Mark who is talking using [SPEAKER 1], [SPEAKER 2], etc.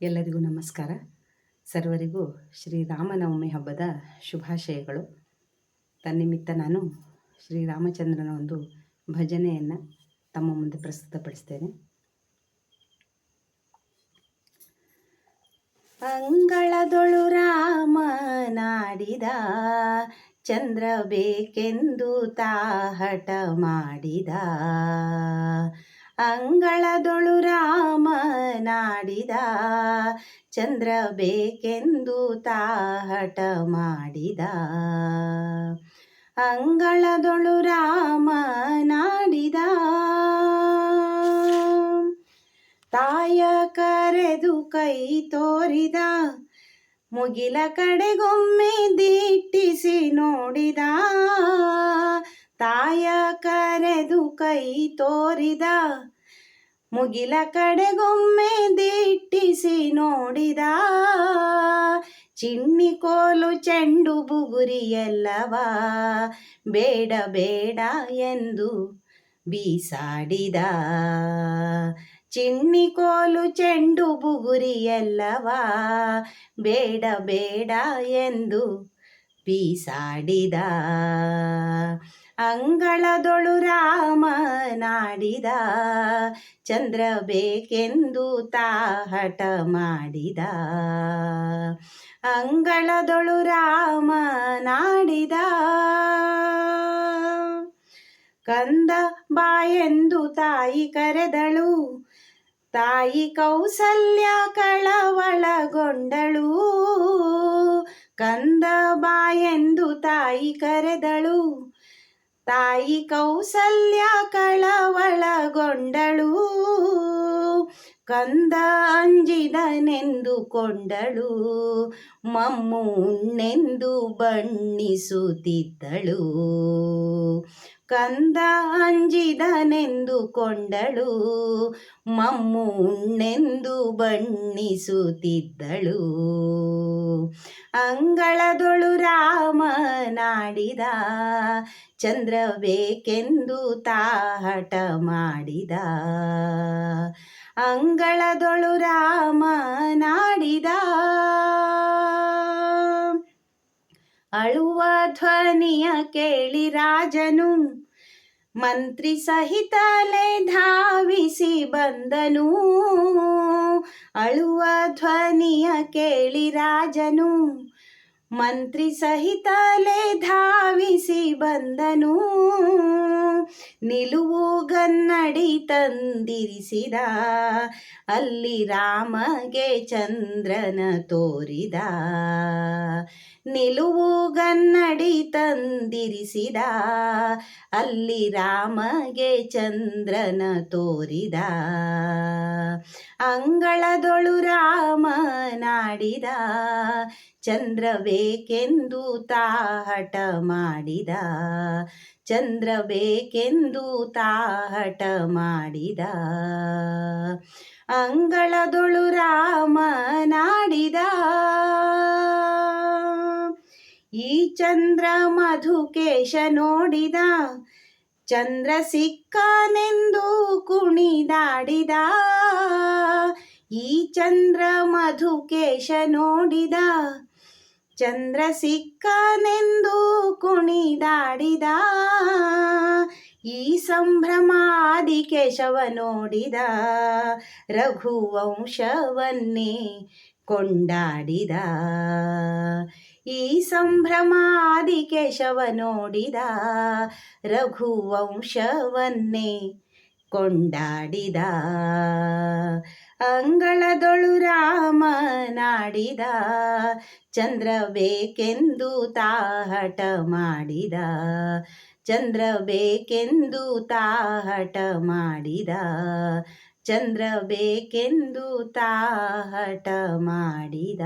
[SPEAKER 1] ಎಲ್ಲರಿಗೂ ನಮಸ್ಕಾರ. ಸರ್ವರಿಗೂ ಶ್ರೀರಾಮನವಮಿ ಹಬ್ಬದ ಶುಭಾಶಯಗಳು. ತನ್ನಿಮಿತ್ತ ನಾನು ಶ್ರೀರಾಮಚಂದ್ರನ ಒಂದು ಭಜನೆಯನ್ನು ತಮ್ಮ ಮುಂದೆ ಪ್ರಸ್ತುತಪಡಿಸ್ತೇನೆ. ಅಂಗಳದೊಳು ರಾಮ ನಾಡಿದ, ಚಂದ್ರ ಬೇಕೆಂದು ತಾಹಟ ಮಾಡಿದ. ಅಂಗಳದೊಳು ರಾಮನಾಡಿದ ಚಂದ್ರ ಬೇಕೆಂದು ತಾಹಟ ಮಾಡಿದ. ಅಂಗಳದೊಳು ರಾಮನಾಡಿದ ತಾಯ ಕರೆದು ಕೈ ತೋರಿದ, ಮುಗಿಲ ಕಡೆಗೊಮ್ಮೆ ದಿಟ್ಟಿಸಿ ನೋಡಿದ. ತಾಯ ಕರೆದು ಕೈ ತೋರಿದ, ಮುಗಿಲ ಕಡೆಗೊಮ್ಮೆ ದಿಟ್ಟಿಸಿ ನೋಡಿದ. ಚಿಣ್ಣಿ ಕೋಲು ಚೆಂಡು ಬುಗುರಿಯಲ್ಲವಾ, ಬೇಡ ಬೇಡ ಎಂದು ಬೀಸಾಡಿದ. ಚಿಣ್ಣಿ ಕೋಲು ಚೆಂಡು ಬುಗುರಿಯಲ್ಲವಾ, ಬೇಡ ಬೇಡ ಎಂದು ಬೀಸಾಡಿದ. ಅಂಗಳದೊಳು ರಾಮನಾಡಿದ ಚಂದ್ರ ಬೇಕೆಂದು ತಾಹಟ ಮಾಡಿದ. ಅಂಗಳದೊಳು ರಾಮನಾಡಿದ ಕಂದ ಬಾಯೆಂದು ತಾಯಿ ಕರೆದಳು, ತಾಯಿ ಕೌಸಲ್ಯ ಕಳವಳಗೊಂಡಳು, ಕಂದ ಬಾಯೆಂದು ತಾಯಿ ಕರೆದಳು ತಾಯಿ ಕೌಸಲ್ಯ ಕಳವಳಗೊಂಡಳು ಕಂದ ಅಂಜಿದನೆಂದುಕೊಂಡಳು ಮಮ್ಮುಣ್ಣೆಂದು ಬಣ್ಣಿಸುತ್ತಿದ್ದಳು. ಕಂದ ಅಂಜಿದನೆಂದುಕೊಂಡಳು ಮಮ್ಮುಣ್ಣೆಂದು ಬಣ್ಣಿಸುತ್ತಿದ್ದಳು. ಅಂಗಳದೊಳು ರಾಮನಾಡಿದ ಚಂದ್ರ ಬೇಕೆಂದು ತಾಹಟ ಮಾಡಿದ. ಅಂಗಳದೊಳು ರಾಮನಾಡಿದ ಅಳುವ ಧ್ವನಿಯ ಕೇಳಿ ರಾಜನು ಮಂತ್ರಿ ಸಹಿತಲೇ ಧಾವಿಸಿ ಬಂದನು. ಅಳುವ ಧ್ವನಿಯ ಕೇಳಿ ರಾಜನು ಮಂತ್ರಿ ಸಹಿತಲೆ ಧಾವಿಸಿ ಬಂದನು. ನಿಲುವು ಗನ್ನಡಿ ತಂದಿರಿಸಿದ. ಅಲ್ಲಿ ರಾಮಗೆ ಚಂದ್ರನ ತೋರಿದ. ನಿಲುವು ಗನ್ನಡಿ ತಂದಿರಿಸಿದ. ಅಲ್ಲಿ ರಾಮಗೆ ಚಂದ್ರನ ತೋರಿದ. ಅಂಗಳದೊಳು ರಾಮನಾಡಿದ ಚಂದ್ರ ಬೇಕೆಂದು ತಾಹಟ ಮಾಡಿದ. ಚಂದ್ರ ಬೇಕೆಂದು ತಾಹಟ ಮಾಡಿದ. ಅಂಗಳದೊಳು ರಾಮನಾಡಿದ. ಈ ಚಂದ್ರ ಮಧುಕೇಶ ನೋಡಿದ. ಚಂದ್ರ ಸಿಕ್ಕನೆಂದು ಕುಣಿದಾಡಿದ. ಈ ಚಂದ್ರ ಮಧುಕೇಶ ನೋಡಿದ. ಚಂದ್ರ ಸಿಕ್ಕನೆಂದು ಕುಣಿದಾಡಿದ ಈ ಸಂಭ್ರಮಾದಿ ಕೇಶವ ನೋಡಿದ ರಘುವಂಶವನ್ನೇ ಕೊಂಡಾಡಿದ. ಈ ಸಂಭ್ರಮಾದಿ ಕೇಶವ ನೋಡಿದ ರಘುವಂಶವನ್ನೇ ಕೊಂಡಾಡಿದ. ಅಂಗಳದೊಳು ರಾಮನಾಡಿದ ಚಂದ್ರ ಬೇಕೆಂದು ತಾಹಟ ಮಾಡಿದ. ಚಂದ್ರ ಬೇಕೆಂದು ತಾಹಟ ಮಾಡಿದ. ಚಂದ್ರ ಬೇಕೆಂದು ತಾಹಟ ಮಾಡಿದ.